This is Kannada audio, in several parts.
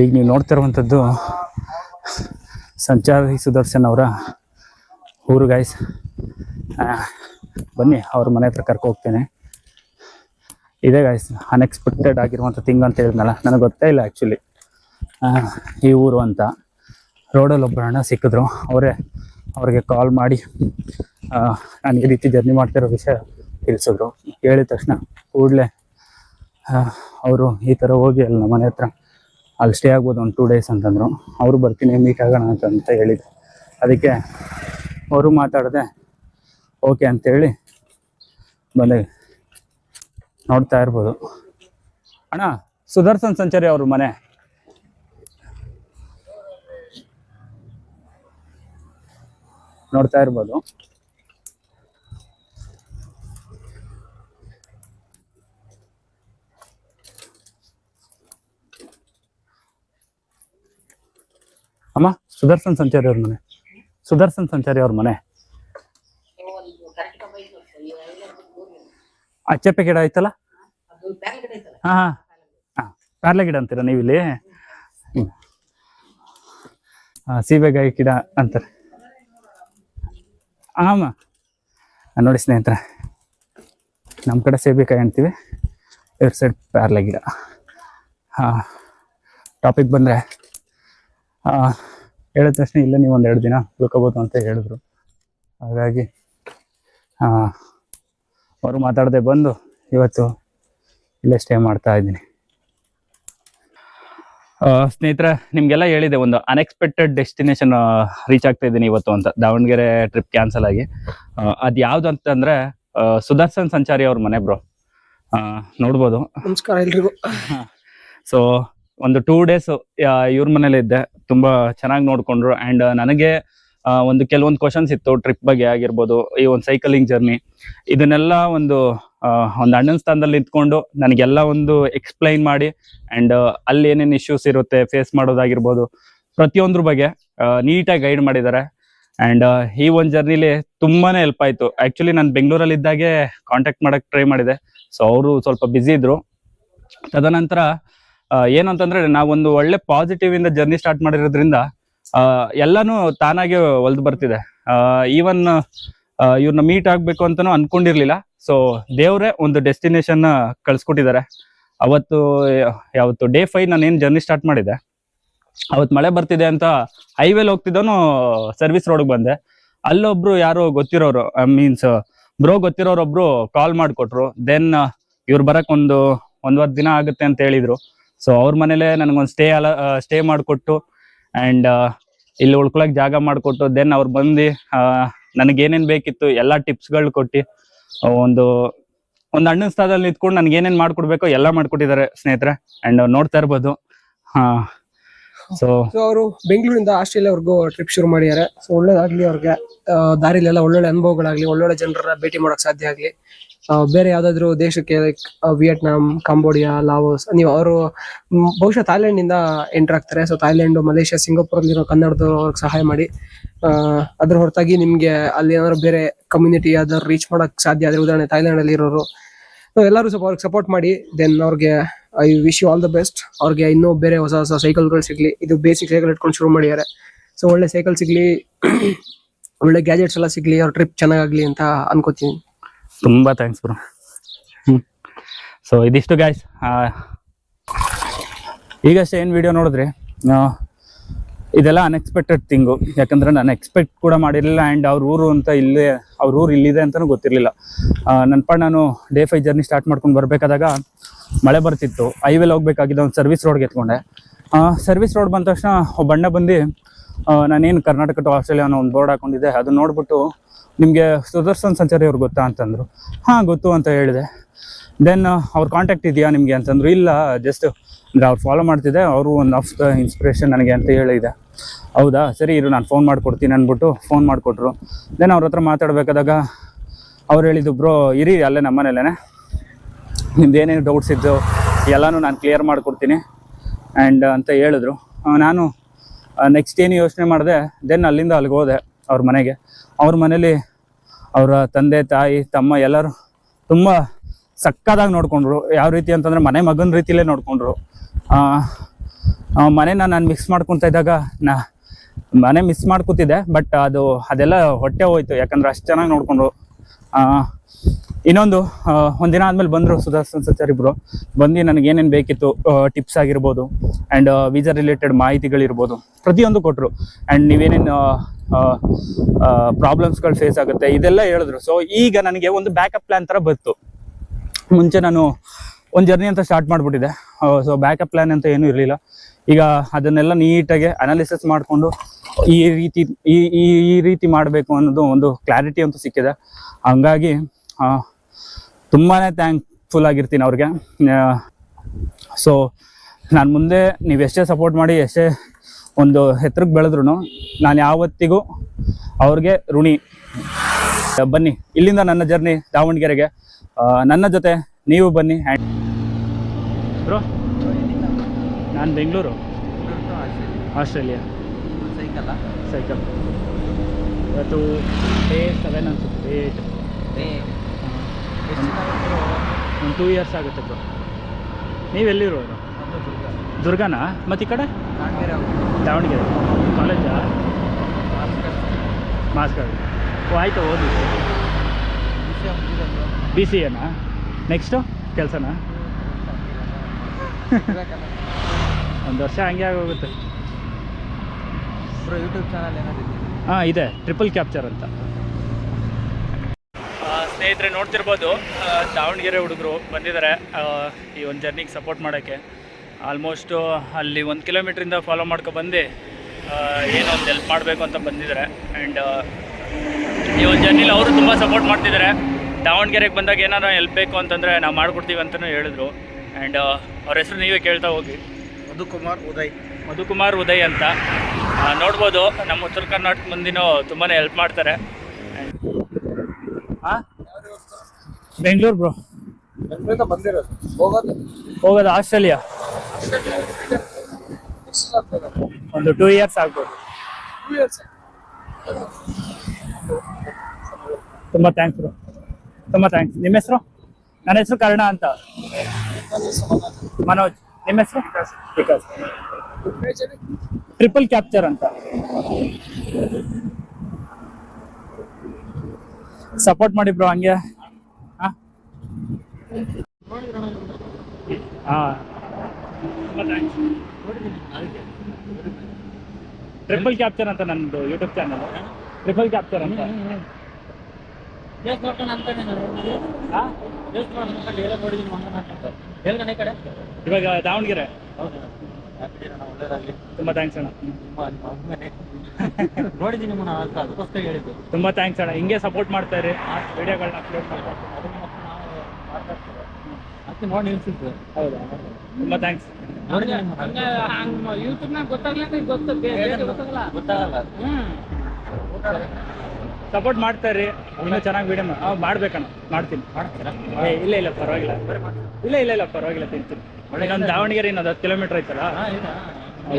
ಈಗ ನೀವು ನೋಡ್ತಿರುವಂಥದ್ದು ಸಂಚಾರಿ ಸುದರ್ಶನ್ ಅವರ ಊರು ಗಾಯ್ಸ್ ಬನ್ನಿ, ಅವ್ರ ಮನೆ ಹತ್ರ ಕರ್ಕೊ ಹೋಗ್ತೇನೆ. ಇದೇ ಗಾಯ್ಸ್ ಅನ್ಎಕ್ಸ್ಪೆಕ್ಟೆಡ್ ಆಗಿರುವಂಥ ತಿಂಗ್ ಅಂತ ಹೇಳಿದ್ನಲ್ಲ, ನನಗೆ ಗೊತ್ತೇ ಇಲ್ಲ ಆ್ಯಕ್ಚುಲಿ ಈ ಊರು ಅಂತ. ರೋಡಲ್ಲಿ ಒಬ್ಬರು ಅಣ್ಣ ಸಿಕ್ಕಿದ್ರು. ಅವರೇ ಅವ್ರಿಗೆ ಕಾಲ್ ಮಾಡಿ ನಾನು ಈ ರೀತಿ ಜರ್ನಿ ಮಾಡ್ತಿರೋ ವಿಷಯ ತಿಳಿಸಿದ್ರು. ಹೇಳಿದ ತಕ್ಷಣ ಕೂಡಲೇ ಅವರು ಈ ಥರ ಹೋಗಿ ಅಲ್ಲಿ ನಮ್ಮ ಮನೆ ಹತ್ರ ಅಲ್ಲಿ ಸ್ಟೇ ಆಗ್ಬೋದು ಒಂದು ಟೂ ಡೇಸ್ ಅಂತಂದರು. ಅವರು ಬರ್ತೀನಿ ಮೀಟ್ ಆಗೋಣ ಅಂತ ಹೇಳಿದ್ರು. ಅದಕ್ಕೆ ಅವರು ಮಾತಾಡಿದೆ ಓಕೆ ಅಂತೇಳಿ ಬಂದೆ. ನೋಡ್ತಾ ಇರ್ಬೋದು. ಅಣ್ಣ, ಸುದರ್ಶನ್ ಸಂಚಾರಿ ಅವರು ಮನೆ. ನೋಡ್ತಾ ಇರ್ಬೋದು. ಸುದರ್ಶನ್ ಸಂಚಾರಿ ಅವ್ರ ಮನೆ. ಸುದರ್ಶನ್ ಸಂಚಾರಿ ಅವ್ರ ಮನೆ. ಅಚ್ಚಪ್ಪೆ ಗಿಡ ಐತಲ್ಲ ಹಾ ಹಾ. ಪ್ಯಾರ್ಲೆ ಗಿಡ ಅಂತೀರಾ ನೀವಿಲ್ಲಿ? ಸೀಬೆಗಾಯಿ ಗಿಡ ಅಂತಾರೆ. ಆಮ. ನೋಡಿ ಸ್ನೇಹಿತರೆ ನಮ್ಮ ಕಡೆ ಸೇಬೆಕಾಯಿ ಅಂತೀವಿ. ಎರಡು ಸೈಡ್ ಪ್ಯಾರ್ಲೆ ಗಿಡ. ಹಾಂ. ಟಾಪಿಕ್ ಬಂದರೆ ಹೇಳಿದ ತಕ್ಷಣ ಇಲ್ಲ ನೀವು ಒಂದು ಎರಡು ದಿನ ಉಳ್ಕೋಬೋದು ಅಂತ ಹೇಳಿದ್ರು. ಹಾಗಾಗಿ ಅವರು ಮಾತಾಡದೆ ಬಂದು ಇವತ್ತು ಇಲ್ಲೇ ಸ್ಟೇ ಮಾಡ್ತಾ ಇದ್ದೀನಿ. ಸ್ನೇಹಿತರ ನಿಮ್ಗೆಲ್ಲ ಹೇಳಿದೆ ಒಂದು ಅನ್ಎಕ್ಸ್ಪೆಕ್ಟೆಡ್ ಡೆಸ್ಟಿನೇಷನ್ ರೀಚ್ ಆಗ್ತಾ ಇದ್ದೀನಿ ಇವತ್ತು ಅಂತ. ದಾವಣಗೆರೆ ಟ್ರಿಪ್ ಕ್ಯಾನ್ಸಲ್ ಆಗಿ. ಅದು ಯಾವ್ದು ಅಂತಂದ್ರೆ ಸುದರ್ಶನ್ ಸಂಚಾರಿ ಅವ್ರ ಮನೆ ಬ್ರೋ ನೋಡ್ಬೋದು. ನಮಸ್ಕಾರ ಎಲ್ರಿಗೂ. ಸೊ ಒಂದು ಟೂ ಡೇಸ್ ಇವ್ರ ಮನೇಲಿ ಇದ್ದೆ. ತುಂಬಾ ಚೆನ್ನಾಗಿ ನೋಡ್ಕೊಂಡ್ರು. ಅಂಡ್ ನನಗೆ ಒಂದು ಕೆಲವೊಂದು ಕ್ವಶನ್ಸ್ ಇತ್ತು. ಟ್ರಿಪ್ ಬಗ್ಗೆ ಆಗಿರ್ಬೋದು, ಈ ಒಂದು ಸೈಕಲಿಂಗ್ ಜರ್ನಿ ಇದನ್ನೆಲ್ಲ ಒಂದು ಒಂದು ಅಣ್ಣನ ಸ್ಥಾನದಲ್ಲಿ ನಿಂತ್ಕೊಂಡು ನನಗೆಲ್ಲ ಒಂದು ಎಕ್ಸ್ಪ್ಲೈನ್ ಮಾಡಿ ಅಂಡ್ ಅಲ್ಲಿ ಏನೇನು ಇಶ್ಯೂಸ್ ಇರುತ್ತೆ ಫೇಸ್ ಮಾಡೋದಾಗಿರ್ಬೋದು, ಪ್ರತಿಯೊಂದ್ರ ಬಗ್ಗೆ ನೀಟಾಗಿ ಗೈಡ್ ಮಾಡಿದ್ದಾರೆ. ಅಂಡ್ ಈ ಒಂದು ಜರ್ನಿಲಿ ತುಂಬಾನೇ ಹೆಲ್ಪ್ ಆಯ್ತು. ಆಕ್ಚುಲಿ ನಾನು ಬೆಂಗಳೂರಲ್ಲಿ ಇದ್ದಾಗೆ ಕಾಂಟ್ಯಾಕ್ಟ್ ಮಾಡಕ್ ಟ್ರೈ ಮಾಡಿದೆ. ಸೊ ಅವರು ಸ್ವಲ್ಪ ಬ್ಯುಸಿ ಇದ್ರು. ತದನಂತರ ಆ, ಏನು ಅಂತಂದ್ರೆ ನಾವೊಂದು ಒಳ್ಳೆ ಪಾಸಿಟಿವ್ ಇಂದ ಜರ್ನಿ ಸ್ಟಾರ್ಟ್ ಮಾಡಿರೋದ್ರಿಂದ ಎಲ್ಲಾನು ತಾನಾಗೆ ಒಲ್ದು ಬರ್ತಿದೆ. ಈವನ್ ಇವ್ರನ್ನ ಮೀಟ್ ಆಗ್ಬೇಕು ಅಂತಾನು ಅನ್ಕೊಂಡಿರ್ಲಿಲ್ಲ. ಸೊ ದೇವ್ರೆ ಒಂದು ಡೆಸ್ಟಿನೇಷನ್ ಕಳ್ಸ್ಕೊಟ್ಟಿದ್ದಾರೆ. ಅವತ್ತು ಯಾವತ್ತು ಡೇ ಫೈವ್ ನಾನು ಏನು ಜರ್ನಿ ಸ್ಟಾರ್ಟ್ ಮಾಡಿದೆ ಅವತ್ತು ಮಳೆ ಬರ್ತಿದೆ ಅಂತ ಹೈವೇಲಿ ಹೋಗ್ತಿದ್ದನು ಸರ್ವಿಸ್ ರೋಡ್ಗೆ ಬಂದೆ. ಅಲ್ಲೊಬ್ರು ಯಾರೋ ಗೊತ್ತಿರೋರು ಮೀನ್ಸ್ ಬ್ರೋ ಗೊತ್ತಿರೋರೊಬ್ರು ಕಾಲ್ ಮಾಡಿಕೊಟ್ರು. ದೆನ್ ಇವ್ರು ಬರಕ್ ಒಂದು ಒಂದ್ವತ್ತು ದಿನ ಆಗುತ್ತೆ ಅಂತ ಹೇಳಿದ್ರು. ಸೊ ಅವ್ರ ಮನೇಲೆ ನನಗೊಂದು ಸ್ಟೇ ಅಲ ಸ್ಟೇ ಮಾಡಿಕೊಟ್ಟು ಆ್ಯಂಡ್ ಇಲ್ಲಿ ಉಳ್ಕೊಳಕ್ಕೆ ಜಾಗ ಮಾಡಿಕೊಟ್ಟು ದೆನ್ ಅವ್ರು ಬಂದು ನನಗೇನೇನು ಬೇಕಿತ್ತು ಎಲ್ಲ ಟಿಪ್ಸ್ಗಳು ಕೊಟ್ಟು ಒಂದು ಒಂದು ಅಣ್ಣನ ಸ್ಥಳದಲ್ಲಿ ನಿಂತ್ಕೊಂಡು ನನಗೆ ಏನೇನು ಮಾಡ್ಕೊಡ್ಬೇಕು ಎಲ್ಲ ಮಾಡ್ಕೊಟ್ಟಿದ್ದಾರೆ ಸ್ನೇಹಿತರೆ ಆ್ಯಂಡ್ ನೋಡ್ತಾ ಇರ್ಬೋದು. ಹಾಂ. ಸೊ ಅವರು ಬೆಂಗಳೂರಿಂದ ಆಸ್ಟ್ರೇಲಿಯಾವರೆಗೂ ಟ್ರಿಪ್ ಶುರು ಮಾಡಿದ್ದಾರೆ ಸೊ ಒಳ್ಳೇದಾಗಲಿ ಅವ್ರಿಗೆ. ದಾರಿಲೆಲ್ಲ ಒಳ್ಳೊಳ್ಳೆ ಅನುಭವಗಳಾಗ್ಲಿ, ಒಳ್ಳೊಳ್ಳೆ ಜನರ ಭೇಟಿ ಮಾಡೋಕ್ಕೆ ಸಾಧ್ಯ ಆಗ್ಲಿ. ಬೇರೆ ಯಾವ್ದಾದ್ರು ದೇಶಕ್ಕೆ ಲೈಕ್ ವಿಯೆಟ್ನಾಂ, ಕಾಂಬೋಡಿಯಾ, ಲಾವೋಸ್, ನೀವು ಅವರು ಬಹುಶಃ ಥಾಯ್ಲೆಂಡ್ನಿಂದ ಎಂಟರ್ ಆಗ್ತಾರೆ. ಸೊ, ಥಾಯ್ಲೆಂಡ್, ಮಲೇಷಿಯಾ ಸಿಂಗಾಪುರ್ ಅಲ್ಲಿರೋ ಕನ್ನಡದವ್ರು ಸಹಾಯ ಮಾಡಿ. ಅದ್ರ ಹೊರತಾಗಿ ನಿಮ್ಗೆ ಅಲ್ಲಿ ಏನಾದ್ರು ಬೇರೆ ಕಮ್ಯುನಿಟಿ ಯಾವ್ದಾದ್ರು ರೀಚ್ ಮಾಡಕ್ ಸಾಧ್ಯ ಆದ್ರೆ, ಉದಾಹರಣೆ ಥಾಯ್ಲೆಂಡ್ ಅಲ್ಲಿ ಇರೋರು ಎಲ್ಲರೂ ಸ್ವಲ್ಪ ಅವ್ರಿಗೆ ಸಪೋರ್ಟ್ ಮಾಡಿ. ದೆನ್ ಅವ್ರಿಗೆ I wish you all the best ಅವ್ರಿಗೆ ಇನ್ನೂ ಬೇರೆ ಹೊಸ ಹೊಸ ಸೈಕಲ್ಗಳು ಸಿಗ್ಲಿ. ಇದು ಬೇಸಿಕ್ ಸೈಕಲ್ ಇಟ್ಕೊಂಡು ಶುರು ಮಾಡಿದ್ದಾರೆ. ಸೊ, ಒಳ್ಳೆ ಸೈಕಲ್ ಸಿಗ್ಲಿ. ಒಳ್ಳೆ ಗ್ಯಾಜೆಟ್ಸ್ ಎಲ್ಲ ಸಿಗ್ಲಿ. ಅವ್ರ ಟ್ರಿಪ್ ಚೆನ್ನಾಗಾಗ್ಲಿ ಅಂತ ಅನ್ಕೋತೀನಿ. ತುಂಬಾ ಥ್ಯಾಂಕ್ಸ್ ಬ್ರೋ ಸೊ ಇದಿಷ್ಟು ಗಾಯ್ಸ್ ಈಗಷ್ಟೇ ಏನು ವಿಡಿಯೋ ನೋಡಿದ್ರಿ? ಇದೆಲ್ಲ ಅನ್ಎಕ್ಸ್ಪೆಕ್ಟೆಡ್ ಥಿಂಗು ಯಾಕಂದ್ರೆ ನಾನು ಎಕ್ಸ್ಪೆಕ್ಟ್ ಕೂಡ ಮಾಡಿರಲಿಲ್ಲ ಆ್ಯಂಡ್ ಅವ್ರ ಊರು ಅಂತ ಇಲ್ಲೇ ಅವ್ರ ಊರು ಇಲ್ಲಿದೆ ಅಂತಲೂ ಗೊತ್ತಿರಲಿಲ್ಲ. ನನ್ನ ಪಾಡ್ ನಾನು ಡೇ ಫೈ ಜರ್ನಿ ಸ್ಟಾರ್ಟ್ ಮಾಡ್ಕೊಂಡು ಬರಬೇಕಾದಾಗ ಮಳೆ ಬರ್ತಿತ್ತು. ಹೈವೇಲಿ ಹೋಗ್ಬೇಕಾಗಿದ್ದ ಒಂದು ಸರ್ವಿಸ್ ರೋಡ್ಗೆ ಎತ್ಕೊಂಡೆ. ಸರ್ವಿಸ್ ರೋಡ್ ಬಂದ ತಕ್ಷಣ ಒಬ್ಬ ಅಣ್ಣ ಬಂದು ನಾನೇನು ಕರ್ನಾಟಕ ಟು ಆಸ್ಟ್ರೇಲಿಯಾ ಅನ್ನೋ ಒಂದು ಬೋರ್ಡ್ ಹಾಕೊಂಡಿದ್ದೆ. ಅದನ್ನ ನೋಡ್ಬಿಟ್ಟು ನಿಮಗೆ ಸುದರ್ಶನ್ ಸಂಚಾರಿ ಅವ್ರು ಗೊತ್ತಾ ಅಂತಂದರು. ಹಾಂ, ಗೊತ್ತು ಅಂತ ಹೇಳಿದೆ. ದೆನ್ ಅವ್ರ ಕಾಂಟ್ಯಾಕ್ಟ್ ಇದೆಯಾ ನಿಮಗೆ ಅಂತಂದ್ರು. ಇಲ್ಲ ಜಸ್ಟ್ ಅಂದರೆ ಅವ್ರು ಫಾಲೋ ಮಾಡ್ತಿದ್ದೆ. ಅವರು ಒಂದು ಆಫ್ ದ ಇನ್ಸ್ಪಿರೇಷನ್ ನನಗೆ ಅಂತ ಹೇಳಿದೆ. ಹೌದಾ? ಸರಿ ಇರು, ನಾನು ಫೋನ್ ಮಾಡಿಕೊಡ್ತೀನಿ ಅಂದ್ಬಿಟ್ಟು ಫೋನ್ ಮಾಡಿಕೊಟ್ರು. ದೆನ್ ಅವ್ರ ಹತ್ರ ಮಾತಾಡಬೇಕಾದಾಗ ಅವ್ರು ಹೇಳಿದ್ದು, ಬ್ರೋ, ಇರಿ ಅಲ್ಲೇ ನಮ್ಮನೇಲೇ ನಿಮ್ದು ಏನೇನು ಡೌಟ್ಸ್ ಇದ್ದು ಎಲ್ಲನೂ ನಾನು ಕ್ಲಿಯರ್ ಮಾಡಿಕೊಡ್ತೀನಿ. ಆ್ಯಂಡ್ ಅಂತ ಹೇಳಿದ್ರು. ನಾನು ನೆಕ್ಸ್ಟ್ ಏನು ಯೋಚನೆ ಮಾಡಿದೆ ದೆನ್ ಅಲ್ಲಿಂದ ಅಲ್ಲಿಗೆ ಹೋದೆ. ಅವ್ರ ಮನೆಗೆ. ಅವ್ರ ಮನೇಲಿ ಅವರ ತಂದೆ, ತಾಯಿ, ತಮ್ಮ ಎಲ್ಲರೂ ತುಂಬ ಸಕ್ಕದಾಗಿ ನೋಡಿಕೊಂಡ್ರು. ಯಾವ ರೀತಿ ಅಂತಂದ್ರೆ ಮನೆ ಮಗನ ರೀತಿಲೇ ನೋಡಿಕೊಂಡ್ರು. ಮನೆನ ನಾನು ಮಿಕ್ಸ್ ಮಾಡ್ಕೊತಾ ಇದ್ದಾಗ ನಾ ಮನೆ ಮಿಸ್ ಮಾಡ್ಕೊತಿದ್ದೆ ಬಟ್ ಅದು ಅದೆಲ್ಲ ಹೊಟ್ಟೆ ಹೋಯ್ತು. ಯಾಕಂದ್ರೆ ಅಷ್ಟು ಚೆನ್ನಾಗಿ ನೋಡಿಕೊಂಡ್ರು. ಇನ್ನೊಂದು ಒಂದಿನ ಆದಮೇಲೆ ಬಂದರು ಸುದರ್ಶನ್ ಸಚಾರ್ ಇಬ್ರು. ಬಂದು ನನಗೆ ಏನೇನು ಬೇಕಿತ್ತು ಟಿಪ್ಸ್ ಆಗಿರ್ಬೋದು ಆ್ಯಂಡ್ ವೀಸಾ ರಿಲೇಟೆಡ್ ಮಾಹಿತಿಗಳಿರ್ಬೋದು, ಪ್ರತಿಯೊಂದು ಕೊಟ್ಟರು ಆ್ಯಂಡ್ ನೀವೇನೇನು ಪ್ರಾಬ್ಲಮ್ಸ್ಗಳು ಫೇಸ್ ಆಗುತ್ತೆ, ಇದೆಲ್ಲ ಹೇಳಿದ್ರು. ಸೊ ಈಗ ನನಗೆ ಒಂದು ಬ್ಯಾಕಪ್ ಪ್ಲ್ಯಾನ್ ಥರ ಬಂತು. ಮುಂಚೆ ನಾನು ಒಂದು ಜರ್ನಿ ಅಂತ ಸ್ಟಾರ್ಟ್ ಮಾಡ್ಬಿಟ್ಟಿದೆ ಸೊ ಬ್ಯಾಕಪ್ ಪ್ಲ್ಯಾನ್ ಅಂತ ಏನೂ ಇರಲಿಲ್ಲ. ಈಗ ಅದನ್ನೆಲ್ಲ ನೀಟಾಗಿ ಅನಾಲಿಸಿಸ್ ಮಾಡಿಕೊಂಡು ಈ ರೀತಿ, ಈ ಈ ರೀತಿ ಮಾಡಬೇಕು ಅನ್ನೋದು ಒಂದು ಕ್ಲಾರಿಟಿ ಅಂತೂ ಸಿಕ್ಕಿದೆ. ಹಂಗಾಗಿ ತುಂಬಾ ಥ್ಯಾಂಕ್ಫುಲ್ ಆಗಿರ್ತೀನಿ ಅವ್ರಿಗೆ. ಸೊ ನಾನು ಮುಂದೆ ನೀವು ಎಷ್ಟೇ ಸಪೋರ್ಟ್ ಮಾಡಿ ಎಷ್ಟೇ ಒಂದು ಎತ್ತರಕ್ಕೆ ಬೆಳೆದ್ರು ನಾನು ಯಾವತ್ತಿಗೂ ಅವ್ರಿಗೆ ಋಣಿ. ಬನ್ನಿ ಇಲ್ಲಿಂದ ನನ್ನ ಜರ್ನಿ ದಾವಣಗೆರೆಗೆ. ನನ್ನ ಜೊತೆ ನೀವು ಬನ್ನಿ. ಆ್ಯಂಡ್ ಬ್ರೋ ನಾನು ಬೆಂಗಳೂರು. ಆಸ್ಟ್ರೇಲಿಯಾ. ಸೈಕಲ್. ಸೈಕಲ್. ಇವತ್ತು ಡೇ ಸೆವೆನ್ ಅನ್ಸುತ್ತೆ. ಏಟ್ ಒಂದು ಟೂ ಇಯರ್ಸ್ ಆಗುತ್ತೆ ಬ್ರೋ ನೀವೆಲ್ಲಿರೋರು ದುರ್ಗಾನಾ? ಮತ್ತು ಈ ಕಡೆ? ದಾವಣಗೆರೆ. ಕಾಲೇಜಾ ಮಾಸ್ಕರ್ ಓ ಆಯಿತು ಓದಿ. ಬಿ ಸಿ ಎನಾ ನೆಕ್ಸ್ಟು ಕೆಲಸನಾ? ಒಂದು ವರ್ಷ ಹಂಗೆ ಆಗೋಗುತ್ತೆ. ಯೂಟ್ಯೂಬ್ ಚಾನಲ್ ಹಾಂ ಇದೆ. ಟ್ರಿಪಲ್ ಕ್ಯಾಪ್ಚರ್ ಅಂತ. ಸ್ನೇಹಿತರೆ ನೋಡ್ತಿರ್ಬೋದು ದಾವಣಗೆರೆ ಹುಡುಗರು ಬಂದಿದ್ದಾರೆ ಈ ಒಂದು ಜರ್ನಿಗೆ ಸಪೋರ್ಟ್ ಮಾಡೋಕ್ಕೆ. ಆಲ್ಮೋಸ್ಟು ಅಲ್ಲಿ ಒಂದು ಕಿಲೋಮೀಟ್ರಿಂದ ಫಾಲೋ ಮಾಡ್ಕೊ ಬಂದು ಏನೋ ಒಂದು ಹೆಲ್ಪ್ ಮಾಡಬೇಕು ಅಂತ ಬಂದಿದ್ದಾರೆ. ಆ್ಯಂಡ್ ಈ ಒಂದು ಜರ್ನಿಲಿ ಅವರು ತುಂಬ ಸಪೋರ್ಟ್ ಮಾಡ್ತಿದ್ದಾರೆ. ದಾವಣಗೆರೆಗೆ ಬಂದಾಗ ಏನಾರ ಹೆಲ್ಪ್ ಬೇಕು ಅಂತಂದರೆ ನಾವು ಮಾಡಿಕೊಡ್ತೀವಿ ಅಂತಲೂ ಹೇಳಿದ್ರು. ಆ್ಯಂಡ್ ಅವ್ರ ಹೆಸರು ನೀವೇ ಕೇಳ್ತಾ ಹೋಗಿ. ಮಧುಕುಮಾರ್ ಉದಯ್. ಮಧುಕುಮಾರ್ ಉದಯ್ ಅಂತ. ನೋಡ್ಬೋದು ನಮ್ಮ ಉತ್ತರ ಕರ್ನಾಟಕ ಮಂದಿನೂ ತುಂಬಾ ಹೆಲ್ಪ್ ಮಾಡ್ತಾರೆ. ಬೆಂಗಳೂರು ಬ್ರೋ ಬೆಂಗಳೂರಿಂದ ಬಂದಿರೋದು. ಹೋಗೋದು? ಹೋಗೋದು ಆಸ್ಟ್ರೇಲಿಯಾ. ಒಂದು ಟೂ ಇಯರ್ಸ್ ಆಗ್ಬೋದು. ಟೂ ಇಯರ್ಸ್ ತುಂಬ ಥ್ಯಾಂಕ್ಸ್ ಬ್ರೋ ತುಂಬ ಥ್ಯಾಂಕ್ಸ್ ನಿಮ್ಮ ಹೆಸರು? ನನ್ನ ಹೆಸರು ಕರ್ಣ ಅಂತ. ಮನೋಜ್. ನಿಮ್ಮ ಹೆಸರು? ವಿಕಾಸ್. ಟ್ರಿಪಲ್ ಕ್ಯಾಪ್ಚರ್ ಅಂತ. ಸಪೋರ್ಟ್ ಮಾಡಿ ಬ್ರೋ ಹಂಗೆ. ಹಾಂ. ಟ್ರಿಪಲ್ ಕ್ಯಾಪ್ಚರ್ ಅಂತ ನಂದು ಯೂಟ್ಯೂಬ್ ಚಾನಲ್ ಟ್ರಿಪಲ್ ಕ್ಯಾಪ್ಚರ್ ಅಂತ? ಇವಾಗ ದಾವಣಗೆರೆ. ತುಂಬಾ ಥ್ಯಾಂಕ್ಸ್ ಅಣ್ಣ. ನೋಡಿದ್ದೀನಿ ಅದಕ್ಕೋಸ್ಕರ ಹೇಳಿದ್ದು. ತುಂಬಾ ಥ್ಯಾಂಕ್ಸ್ ಅಣ್ಣ. ಹಿಂಗೆ ಸಪೋರ್ಟ್ ಮಾಡ್ತಾ ಇರಿ. ವಿಡಿಯೋಗಳನ್ನ ಅಪ್ಲೋಡ್ ಮಾಡ್ತಾ ಅದನ್ನ ಮತ್ತೆ ನಾವು ಅದಕ್ಕೆ ನೋಡಿ ನಿಲ್ಸಿದ್ರು ಹೌದಾ? ತುಂಬಾ ಥ್ಯಾಂಕ್ಸ್ ಯೂಟ್ಯೂಬ್ನಾಗ ಗೊತ್ತಾಗ್ಲಿಲ್ಲ ಗೊತ್ತು. ಗೊತ್ತಾಗಲ್ಲ. ಗೊತ್ತಾಗಲ್ಲ. ಸಪೋರ್ಟ್ ಮಾಡ್ತಾ ಇನ್ನು ಚೆನ್ನಾಗಿ ವಿಡಿಯೋ ಮಾಡ್ಬೇಕಣ್ಣ. ಮಾಡ್ತೀನಿ. ಏ ಇಲ್ಲ ಇಲ್ಲ ಪರವಾಗಿಲ್ಲ. ಇಲ್ಲ ಇಲ್ಲ ಇಲ್ಲ ಪರವಾಗಿಲ್ಲ ತಿಂತೀನಿ. ಇನ್ನೊಂದು ದಾವಣಗೆರೆ ಇನ್ನೊಂದು ಹತ್ತು ಕಿಲೋಮೀಟರ್ ಐತಲ್ಲ?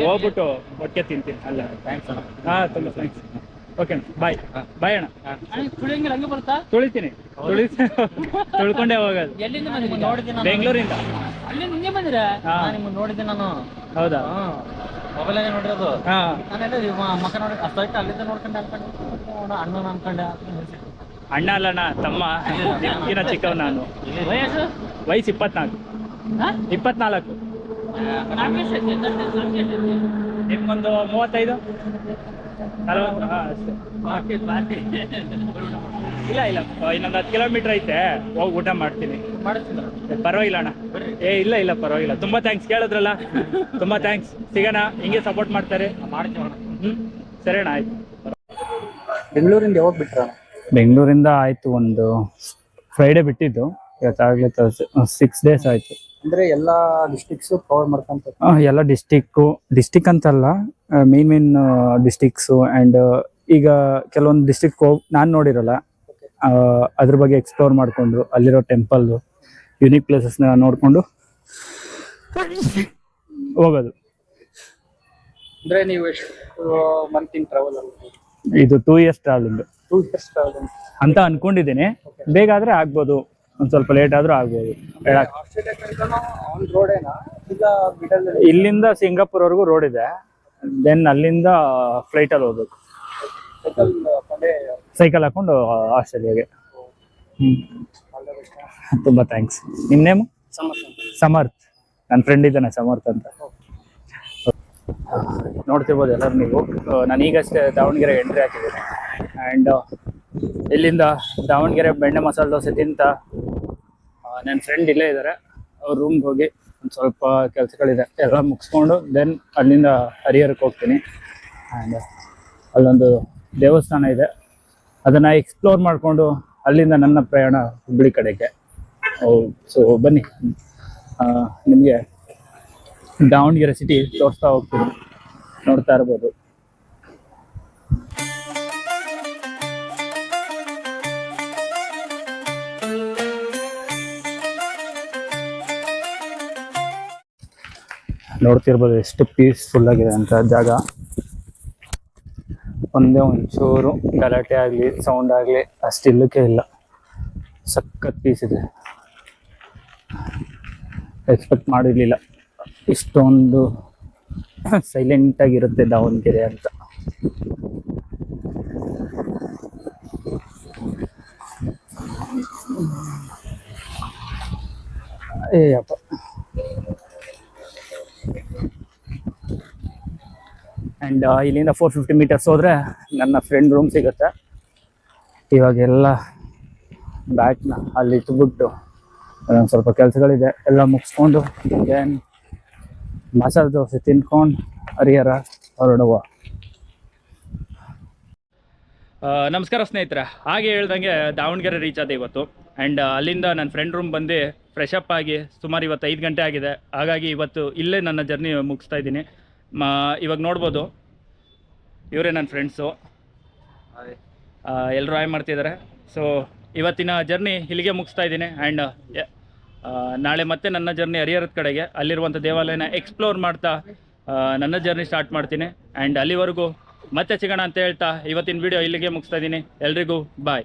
ಹೋಗ್ಬಿಟ್ಟು ಒಟ್ಟಿಗೆ ತಿಂತೀನಿ. ಅಲ್ಲ. ಥ್ಯಾಂಕ್ಸ್ ಅಣ್ಣ. ಹಾಂ ತುಂಬ ಥ್ಯಾಂಕ್ಸ್ ಓಕೆ ಬಾಯ್ ಬಾಯ್ ಅಣ್ಣ. ತುಳಿಯಂಗಿಲ್ಲ ಹಂಗೆ ಬರ್ತಾ ತುಳಿತೀನಿ. ತುಳಿ ತುಳ್ಕೊಂಡೇ ಹೋಗೋದು. ಎಲ್ಲಿಂದ ನೋಡಿದ್ದೀನಿ. ಬೆಂಗಳೂರಿಂದ. ಅಲ್ಲಿ ನಿಂಗೆ ಬಂದಿರ? ನಿಮ್ಮನ್ನ ನೋಡಿದ್ದೀನಿ ನಾನು. ಹೌದಾ? ಮೊಬೈಲಾಗೆ ನೋಡಿರೋದು. ಹಾಂ. ನಾನೆಲ್ಲ ಮಕ್ಕ ನೋಡಿ ಅಷ್ಟೊತ್ತು ಅಲ್ಲಿಂದ ನೋಡ್ಕೊಂಡೆ ಅನ್ಕೊಂಡೆ. ನೋಡ ಅಣ್ಣನ ಅನ್ಕೊಂಡೆ. ಅಣ್ಣ ಅಲ್ಲಣ್ಣ ತಮ್ಮ. ನಿಮ್ಗಿನ ಚಿಕ್ಕವ್ ನಾನು. ವಯಸ್ಸು? ವಯಸ್ಸು ಇಪ್ಪತ್ನಾಲ್ಕು? ಇಪ್ಪತ್ನಾಲ್ಕು? ನಿಮ್ಗೊಂದು ಮೂವತ್ತೈದು? ನಲವತ್ತು ಹಾಂ ಅಷ್ಟೇ. Party, party. ಇಲ್ಲ ಇಲ್ಲ. ಇನ್ನೊಂದು ಹತ್ತು ಕಿಲೋಮೀಟ್ರ್ ಐತೆ. ಹೋಗಿ ಊಟ ಮಾಡ್ತೀನಿ. ಪರವಾಗಿಲ್ಲ ಅಣ್ಣ. ಏ ಇಲ್ಲ ಇಲ್ಲ ಪರವಾಗಿಲ್ಲ. ತುಂಬಾ ಥ್ಯಾಂಕ್ಸ್ ಕೇಳಿದ್ರಲ್ಲ? ತುಂಬಾ ಥ್ಯಾಂಕ್ಸ್ ಸಿಗೋಣ. ಹಿಂಗೆ ಸಪೋರ್ಟ್ ಮಾಡ್ತಾರೆ. ಮಾಡ್ತೀನಿ ಅಣ್ಣ. ಸರಿ ಅಣ್ಣ ಆಯ್ತು. ಬೆಂಗಳೂರಿಂದ ಯಾವಾಗ ಬಿಟ್ರ? ಬೆಂಗಳೂರಿಂದ ಆಯ್ತು ಒಂದು ಫ್ರೈಡೇ ಬಿಟ್ಟಿದ್ದು. ಇವತ್ತಾಗ್ಲಿ ಸಿಕ್ಸ್ ಡೇಸ್ ಆಯಿತು. ಅಂದ್ರೆ ಎಲ್ಲಾ ಡಿಸ್ಟಿಕ್ಸ್ ಕವರ್ ಮಾಡ್ಕೊಂತ ಎಲ್ಲ ಡಿಸ್ಟಿಕ್ ಡಿಸ್ಟಿಕ್ ಅಂತಲ್ಲ ಮೇನ್ ಮೇನ್ ಡಿಸ್ಟಿಕ್ಸ್ ಅಂಡ್ ಈಗ ಕೆಲವೊಂದು ಡಿಸ್ಟಿಕ್ ನಾನ್ ನೋಡಿರಲ್ಲ ಅದ್ರ ಬಗ್ಗೆ ಎಕ್ಸ್ಪ್ಲೋರ್ ಮಾಡಿಕೊಂಡು ಅಲ್ಲಿರೋ ಟೆಂಪಲ್ ಯುನಿಕ್ ಪ್ಲೇಸಸ್ ನೋಡ್ಕೊಂಡು ಹೋಗೋದು. ಅಂದ್ರೆ ನೀವು ಎಷ್ಟು ಟ್ರಾವೆಲ್ ಇದು two years travelling two years travel ಅಂತ ಅನ್ಕೊಂಡಿದ್ದೀನಿ. ಬೇಗ ಆದ್ರೆ ಆಗ್ಬೋದು. ಒಂದು ಸ್ವಲ್ಪ ಲೇಟ್ ಆದ್ರೂ ಆಗ್ಬೋದು. ಇಲ್ಲಿಂದ ಸಿಂಗಾಪುರ್ ಸಿಂಗಾಪುರ್ವರೆಗೂ ರೋಡ್ ಇದೆ. ದೆನ್ ಅಲ್ಲಿಂದ ಫ್ಲೈಟ್ ಅಲ್ಲಿ ಹೋಗ್ಬೇಕು. ಸೈಕಲ್ ಹಾಕೊಂಡು ಆಸ್ಟ್ರೇಲಿಯಾಗೆ ಹ್ಮ್. ತುಂಬಾ ಥ್ಯಾಂಕ್ಸ್ ನಿಮ್ ನೇಮು ಸಮರ್ಥ್ ನನ್ನ ಫ್ರೆಂಡ್ ಇದ್ದಾನೆ ಸಮರ್ಥ್ ಅಂತ. ನೋಡ್ತಿರ್ಬೋದು ಎಲ್ಲರೂ ನೀವು. ನಾನು ಈಗಷ್ಟೇ ದಾವಣಗೆರೆ ಎಂಟ್ರಿ ಹಾಕಿದ್ದೀನಿ. ಆ್ಯಂಡ್ ಇಲ್ಲಿಂದ ದಾವಣಗೆರೆ ಬೆಣ್ಣೆ ಮಸಾಲೆ ದೋಸೆ ತಿಂತ ನನ್ನ ಫ್ರೆಂಡ್ ಇಲ್ಲೇ ಇದ್ದಾರೆ ಅವ್ರ ರೂಮ್ಗೆ ಹೋಗಿ ಒಂದು ಸ್ವಲ್ಪ ಕೆಲಸಗಳಿದೆ, ಎಲ್ಲ ಮುಗಿಸ್ಕೊಂಡು ದೆನ್ ಅಲ್ಲಿಂದ ಹರಿಹರಕ್ಕೆ ಹೋಗ್ತೀನಿ. ಆ್ಯಂಡ್ ಅಲ್ಲೊಂದು ದೇವಸ್ಥಾನ ಇದೆ. ಅದನ್ನು ಎಕ್ಸ್ಪ್ಲೋರ್ ಮಾಡಿಕೊಂಡು ಅಲ್ಲಿಂದ ನನ್ನ ಪ್ರಯಾಣ ಹುಬ್ಳಿ ಕಡೆಗೆ. ಸೊ ಬನ್ನಿ. ನಿಮಗೆ ದಾವಣಗೆರೆ ಸಿಟಿ ತೋರಿಸ್ತಾ ಹೋಗ್ತೀನಿ. ನೋಡ್ತಾ ಇರ್ಬೋದು. ನೋಡ್ತಿರ್ಬೋದು ಎಷ್ಟು ಪೀಸ್ಫುಲ್ ಆಗಿದೆ ಅಂತ ಜಾಗ. ಒಂದೇ ಒಂಚೂರು ಗಲಾಟೆ ಆಗಲಿ ಸೌಂಡ್ ಆಗಲಿ ಅಷ್ಟಿಲ್ಲಕ್ಕೆ ಇಲ್ಲ. ಸಖತ್ ಪೀಸ್ ಇದೆ. ಎಕ್ಸ್ಪೆಕ್ಟ್ ಮಾಡಿರಲಿಲ್ಲ. ಇಷ್ಟೊಂದು ಸೈಲೆಂಟ್ ಆಗಿರುತ್ತೆ ದಾವಣಗೆರೆ ಅಂತ. ಏ ಅಪ್ಪ ಆ್ಯಂಡ್ ಇಲ್ಲಿಂದ ಫೋರ್ ಫಿಫ್ಟಿ ಮೀಟರ್ಸ್ ಹೋದರೆ ನನ್ನ ಫ್ರೆಂಡ್ ರೂಮ್ ಸಿಗುತ್ತೆ. ಇವಾಗೆಲ್ಲ ಬ್ಯಾಟ್ನ ಅಲ್ಲಿ ಇಟ್ಬಿಟ್ಟು ಒಂದು ಸ್ವಲ್ಪ ಕೆಲಸಗಳಿದೆ. ಎಲ್ಲ ಮುಗಿಸ್ಕೊಂಡು ದೆನ್ ಮಸಾಲೆ ದೋಸೆ ತಿನ್ಕೊಂಡು ಹರಿಹರ ಹೊರಡುವ. ನಮಸ್ಕಾರ ಸ್ನೇಹಿತರೆ. ಹಾಗೆ ಹೇಳ್ದಂಗೆ ದಾವಣಗೆರೆ ರೀಚ್ ಆದ ಇವತ್ತು. ಆ್ಯಂಡ್ ಅಲ್ಲಿಂದ ನನ್ನ ಫ್ರೆಂಡ್ ರೂಮ್ ಬಂದು ಫ್ರೆಶ್ ಅಪ್ ಆಗಿ ಸುಮಾರು ಇವತ್ತು ಐದು ಗಂಟೆ ಆಗಿದೆ. ಹಾಗಾಗಿ ಇವತ್ತು ಇಲ್ಲೇ ನನ್ನ ಜರ್ನಿ ಮುಗಿಸ್ತಾ ಇದ್ದೀನಿ. ಮಾ ಇವಾಗ ನೋಡ್ಬೋದು. ಇವರೇ ನನ್ನ ಫ್ರೆಂಡ್ಸು ಎಲ್ಲರೂ ಆಯ್ ಮಾಡ್ತಿದ್ದಾರೆ ಸೊ ಇವತ್ತಿನ ಜರ್ನಿ ಇಲ್ಲಿಗೆ ಮುಗಿಸ್ತಾ ಇದ್ದೀನಿ ಆ್ಯಂಡ್ ನಾಳೆ ಮತ್ತೆ ನನ್ನ ಜರ್ನಿ ಹರಿಹರದ ಕಡೆಗೆ. ಅಲ್ಲಿರುವಂಥ ದೇವಾಲಯನ ಎಕ್ಸ್ಪ್ಲೋರ್ ಮಾಡ್ತಾ ನನ್ನ ಜರ್ನಿ ಸ್ಟಾರ್ಟ್ ಮಾಡ್ತೀನಿ. ಆ್ಯಂಡ್ ಅಲ್ಲಿವರೆಗೂ ಮತ್ತೆ ಸಿಗೋಣ ಅಂತ ಹೇಳ್ತಾ ಇವತ್ತಿನ ವಿಡಿಯೋ ಇಲ್ಲಿಗೆ ಮುಗಿಸ್ತಾ ಇದ್ದೀನಿ. ಎಲ್ರಿಗೂ ಬಾಯ್